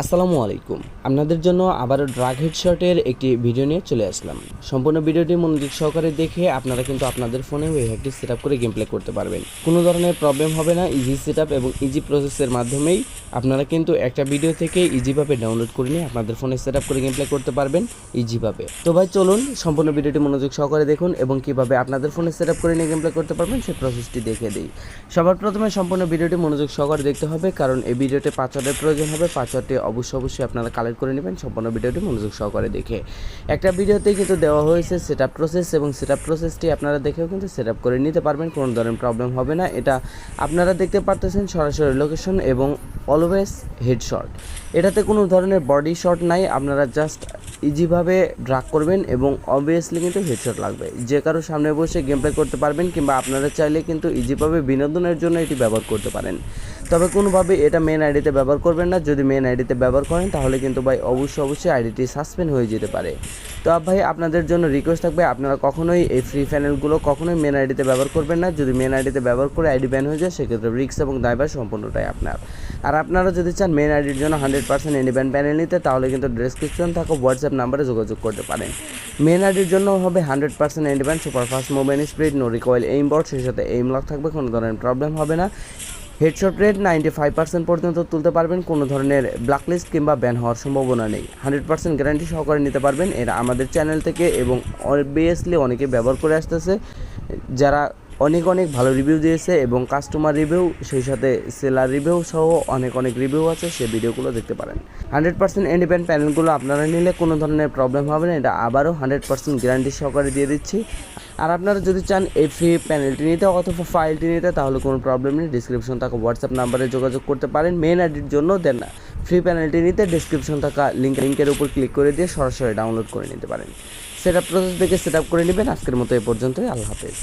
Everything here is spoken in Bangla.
আসসালামু আলাইকুম। আপনাদের জন্য আবারও ড্রাগ হেডশটের একটি ভিডিও নিয়ে চলে আসলাম। সম্পূর্ণ ভিডিওটি মনোযোগ সহকারে দেখে আপনারা কিন্তু আপনাদের ফোনে ওই হ্যাকটি সেট করে গেম প্লে করতে পারবেন। কোনো ধরনের প্রবলেম হবে না ইজি সেট এবং ইজি প্রসেসের মাধ্যমেই আপনারা কিন্তু একটা ভিডিও থেকে ইজিভাবে ডাউনলোড করে নিয়ে আপনাদের ফোনে সেট করে গেম প্লে করতে পারবেন ইজিভাবে তো ভাই, চলুন সম্পূর্ণ ভিডিওটি মনোযোগ সহকারে দেখুন এবং কীভাবে আপনাদের ফোনে সেট করে নিয়ে গেম প্লে করতে পারবেন সেই প্রসেসটি দেখে দিই। সবার প্রথমে সম্পূর্ণ ভিডিওটি মনোযোগ সহকারে দেখতে হবে কারণ এই ভিডিওতে পাসওয়ার্ডের প্রয়োজন হবে পাসওয়ার্ডটি অবশ্যই অবশ্যই আপনারা কালেক্ট করে নেবেন, সম্পূর্ণ ভিডিওটি মনোযোগ সহকারে দেখে। একটা ভিডিওতে কিন্তু দেওয়া হয়েছে সেট প্রসেস এবং সেট প্রসেসটি আপনারা দেখেও কিন্তু সেট করে নিতে পারবেন, কোনো ধরনের প্রবলেম হবে না। এটা আপনারা দেখতে পারতেছেন সরাসরি লোকেশন এবং অলওয়েজ হেডশট এটাতে কোনো ধরনের বডি শট নাই, আপনারা জাস্ট ইজিভাবে ড্রাগ করবেন এবং অবভিয়াসলি কিন্তু হেডশট লাগবে। যে কারও সামনে বসে গেম প্লে করতে পারবেন কিংবা আপনারা চাইলে কিন্তু ইজিভাবে বিনোদনের জন্য এটি ব্যবহার করতে পারেন। তবে কোনোভাবে এটা মেন আইডিতে ব্যবহার করবেন না। যদি মেন আইডিতে ব্যবহার করেন, তাহলে কিন্তু ভাই অবশ্যই অবশ্যই আইডিটি সাসপেন্ড হয়ে যেতে পারে। তো ভাই, আপনাদের জন্য রিকোয়েস্ট থাকবে, আপনারা কখনোই এই ফ্রি প্যানেলগুলো কখনোই মেন আইডিতে ব্যবহার করবেন না। যদি মেন আইডিতে ব্যবহার করে আইডি ব্যান হয়ে যায়, সেক্ষেত্রে রিক্স এবং দায়ভার সম্পূর্ণটাই আপনার। আর আপনারা যদি চান মেন আইডির জন্য হান্ড্রেড পার্সেন্ট ব্যান প্যানেল নিতে, তাহলে কিন্তু ডেসক্রিপশন থাকা হোয়াটসঅ্যাপ নাম্বারে যোগাযোগ করতে পারেন। মেন আইডির জন্য হবে hundred percent ban superfast mobile speed no recoil aim board সেই সাথে এইম লক থাকবে, কোনো ধরনের প্রবলেম হবে না। Headshot rate ninety five percent পর্যন্ত তুলতে পারবেন, কোনো ধরনের ব্ল্যাকলিস্ট কিংবা ব্যান হওয়ার সম্ভাবনা নেই। হান্ড্রেড পার্সেন্ট গ্যারান্টি সহকারে নিতে পারবেন, এরা আমাদের চ্যানেল থেকে এবং অবভিয়াসলি অনেকে ব্যবহার করে আসতেছে। যারা অনেক অনেক ভালো রিভিউ দিয়েছে এবং কাস্টমার রিভিউ সেই সাথে সেলার রিভিউ সহ অনেক অনেক রিভিউ আছে, সেই ভিডিওগুলো দেখতে পারেন। হান্ড্রেড পার্সেন্ট ইন্ডিপেন্ডেন্ট প্যানেলগুলো আপনারা নিলে কোনো ধরনের প্রবলেম হবে না, এটা আবারও হান্ড্রেড পার্সেন্ট গ্যারান্টি সহকারে দিয়ে দিচ্ছি। আর আপনারা যদি চান এই ফ্রি প্যানেলটি নিতে অথবা ফাইলটি নিতে, তাহলে কোনো প্রবলেম নেই ডিসক্রিপশন থাকা হোয়াটসঅ্যাপ নাম্বারে যোগাযোগ করতে পারেন। মেন আইডির জন্য দেন না ফ্রি প্যানেলটি নিতে ডিসক্রিপশন থাকা লিঙ্ক লিঙ্কের উপর ক্লিক করে দিয়ে সরাসরি ডাউনলোড করে নিতে পারেন। সেট আপ প্রসেস দেখে সেট আপ করে নেবেন। আজকের মতো এ পর্যন্তই। আল্লাহ হাফেজ।